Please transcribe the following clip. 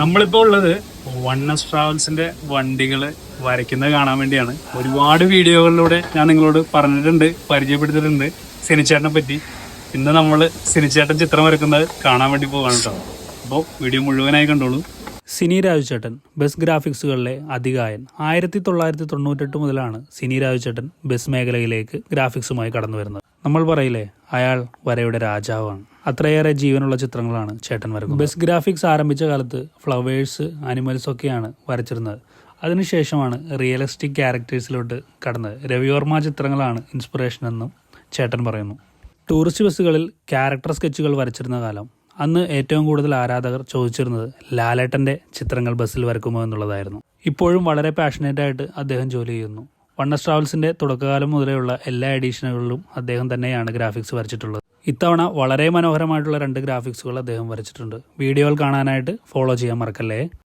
നമ്മളിപ്പോ ഉള്ളത് one S ട്രാവൽസിന്റെ വണ്ടികൾ വരയ്ക്കുന്നത് കാണാൻ വേണ്ടിയാണ്. ഒരുപാട് വീഡിയോകളിലൂടെ ഞാൻ നിങ്ങളോട് പറഞ്ഞിട്ടുണ്ട് പരിചയപ്പെടുത്തിയിട്ടുണ്ട് സിനിച്ചേട്ടനെ പറ്റി. ഇന്ന് നമ്മൾ സിനിച്ചേട്ടൻ ചിത്രം വരയ്ക്കുന്നത് കാണാൻ വേണ്ടി പോകാണ് കേട്ടോ. അപ്പോൾ വീഡിയോ മുഴുവനായി കണ്ടോളൂ. സിനി രാജുചേട്ടൻ ബസ് ഗ്രാഫിക്സുകളിലെ അധികായൻ ആയിരത്തി തൊള്ളായിരത്തി തൊണ്ണൂറ്റെട്ട് മുതലാണ് സിനി രാജുചേട്ടൻ ബസ് മേഖലയിലേക്ക് ഗ്രാഫിക്സുമായി കടന്നു വരുന്നത് നമ്മൾ പറയില്ലേ അയാൾ വരയുടെ രാജാവാണ്. അത്രയേറെ ജീവനുള്ള ചിത്രങ്ങളാണ് ചേട്ടൻ വരക്കുന്നത്. ബസ് ഗ്രാഫിക്സ് ആരംഭിച്ച കാലത്ത് ഫ്ലവേഴ്സ് അനിമൽസ് ഒക്കെയാണ് വരച്ചിരുന്നത്. അതിനുശേഷമാണ് റിയലിസ്റ്റിക് ക്യാരക്ടേഴ്സിലോട്ട് കടന്നത്. രവിവർമ്മ ചിത്രങ്ങളാണ് ഇൻസ്പിറേഷൻ എന്നും ചേട്ടൻ പറയുന്നു. ടൂറിസ്റ്റ് ബസ്സുകളിൽ ക്യാരക്ടർ സ്കെച്ചുകൾ വരച്ചിരുന്ന കാലം. അന്ന് ഏറ്റവും കൂടുതൽ ആരാധകർ ചോദിച്ചിരുന്നത് ലാലേട്ടന്റെ ചിത്രങ്ങൾ ബസ്സിൽ വരക്കുമോ എന്നുള്ളതായിരുന്നു. ഇപ്പോഴും വളരെ പാഷനേറ്റ് ആയിട്ട് അദ്ദേഹം ജോലി ചെയ്യുന്നു. വണ്ണസ് ട്രാവൽസിന്റെ തുടക്കകാലം മുതലെയുള്ള എല്ലാ എഡീഷനുകളിലും അദ്ദേഹം തന്നെയാണ് ഗ്രാഫിക്സ് വരച്ചിട്ടുള്ളത്. ഇത്തവണ വളരെ മനോഹരമായിട്ടുള്ള രണ്ട് ഗ്രാഫിക്സുകൾ അദ്ദേഹം വരച്ചിട്ടുണ്ട്. വീഡിയോകൾ കാണാനായിട്ട് ഫോളോ ചെയ്യാൻ മറക്കല്ലേ?